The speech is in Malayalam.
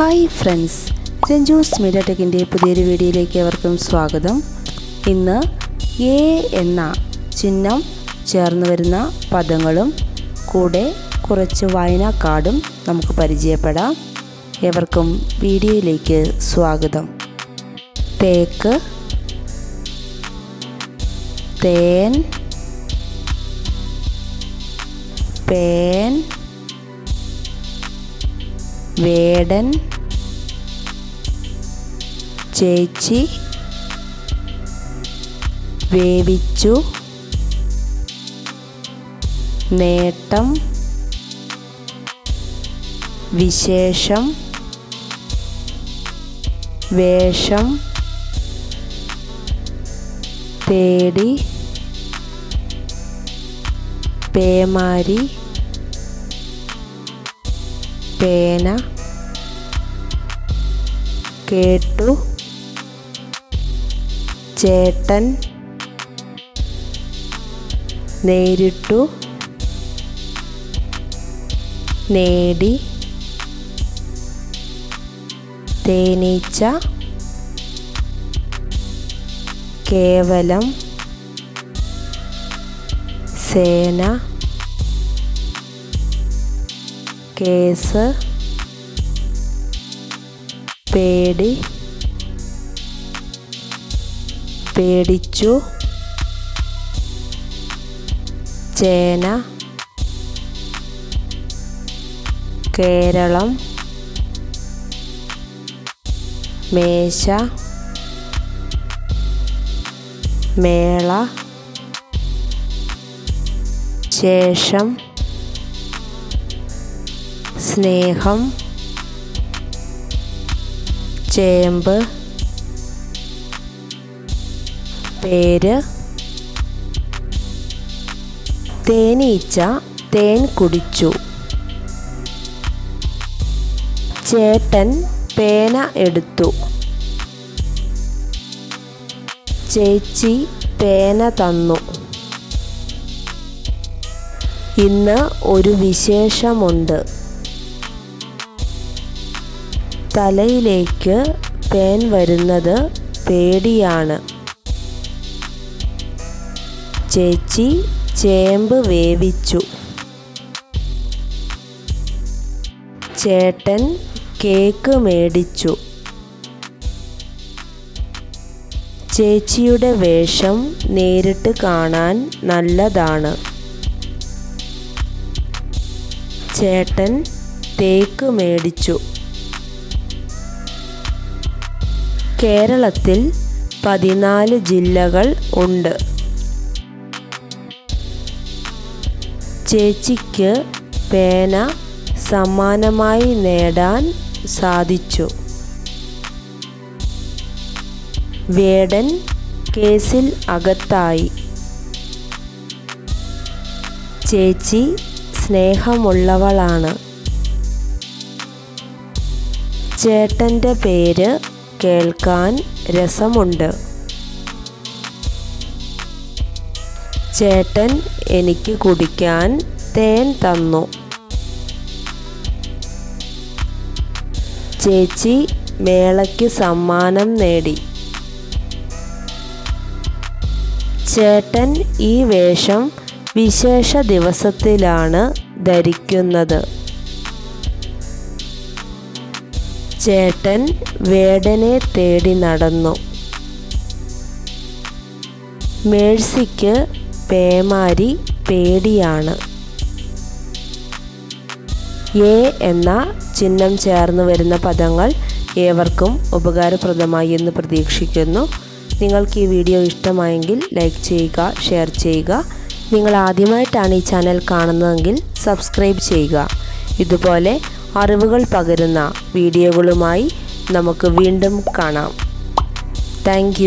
ഹായ് ഫ്രണ്ട്സ് രഞ്ജൂസ് മീഡിയ ടെക്കിന്റെ പുതിയൊരു വീഡിയോയിലേക്ക് അവർക്കും സ്വാഗതം. ഇന്ന് എ എന്ന ചിഹ്നം ചേർന്ന് വരുന്ന പദങ്ങളും കൂടെ കുറച്ച് വായനാ കാർഡും നമുക്ക് പരിചയപ്പെടാം. എവർക്കും വീഡിയോയിലേക്ക് സ്വാഗതം. തേക്ക് തേൻ പേൻ വേടൻ ചേച്ചി വേവിച്ചു നേട്ടം വിശേഷം വേഷം തേടി പേമാരി പേന കേട്ടു. ചേട്ടൻ നേരിട്ടു. നേടി. തേനീച്ച. കേവലം. സേന. കേസ്. പേടി. പേടിച്ചു. ചേന. കേരളം. മേശ. മേള. ശേഷം. സ്നേഹം. ചേമ്പ് പേര് തേനീച്ച തേൻ കുടിച്ചു. ചേട്ടൻ പേന എടുത്തു. ചേച്ചി പേന തന്നു. ഇന്ന് ഒരു വിശേഷമുണ്ട്. തലയിലേക്ക് പേൻ വരുന്നത് പേടിയാണ്. ചേച്ചി ചേമ്പ് വേവിച്ചു. ചേട്ടൻ കേക്ക് മേടിച്ചു. ചേച്ചിയുടെ വേഷം നേരിട്ട് കാണാൻ നല്ലതാണ്. ചേട്ടൻ തേക്ക് മേടിച്ചു. കേരളത്തിൽ പതിനാല് ജില്ലകൾ ഉണ്ട്. ചേച്ചിക്ക് പേന സമ്മാനമായി നേടാൻ സാധിച്ചു. വേടൻ കേസിൽ അകത്തായി. ചേച്ചി സ്നേഹമുള്ളവളാണ്. ചേട്ടന്റെ പേര് കേൾക്കാൻ രസമുണ്ട്. ചേട്ടൻ എനിക്ക് കുടിക്കാൻ തേൻ തന്നു. ചേച്ചി മേളയ്ക്ക് സമ്മാനം നേടി. ചേട്ടൻ ഈ വേഷം വിശേഷ ദിവസത്തിലാണ് ധരിക്കുന്നത്. ചേട്ടൻ വേടനെ തേടി നടന്നു. മേഴ്സിക്ക് പേമാരി പേടിയാണ്. എ എന്ന ചിഹ്നം ചേർന്ന് വരുന്ന പദങ്ങൾ ഏവർക്കും ഉപകാരപ്രദമായി എന്ന് പ്രതീക്ഷിക്കുന്നു. നിങ്ങൾക്ക് ഈ വീഡിയോ ഇഷ്ടമായെങ്കിൽ ലൈക്ക് ചെയ്യുക ഷെയർ ചെയ്യുക. നിങ്ങൾ ആദ്യമായിട്ടാണ് ഈ ചാനൽ കാണുന്നതെങ്കിൽ സബ്സ്ക്രൈബ് ചെയ്യുക. ഇതുപോലെ അറിവുകൾ പകരുന്ന വീഡിയോകളുമായി നമുക്ക് വീണ്ടും കാണാം. താങ്ക്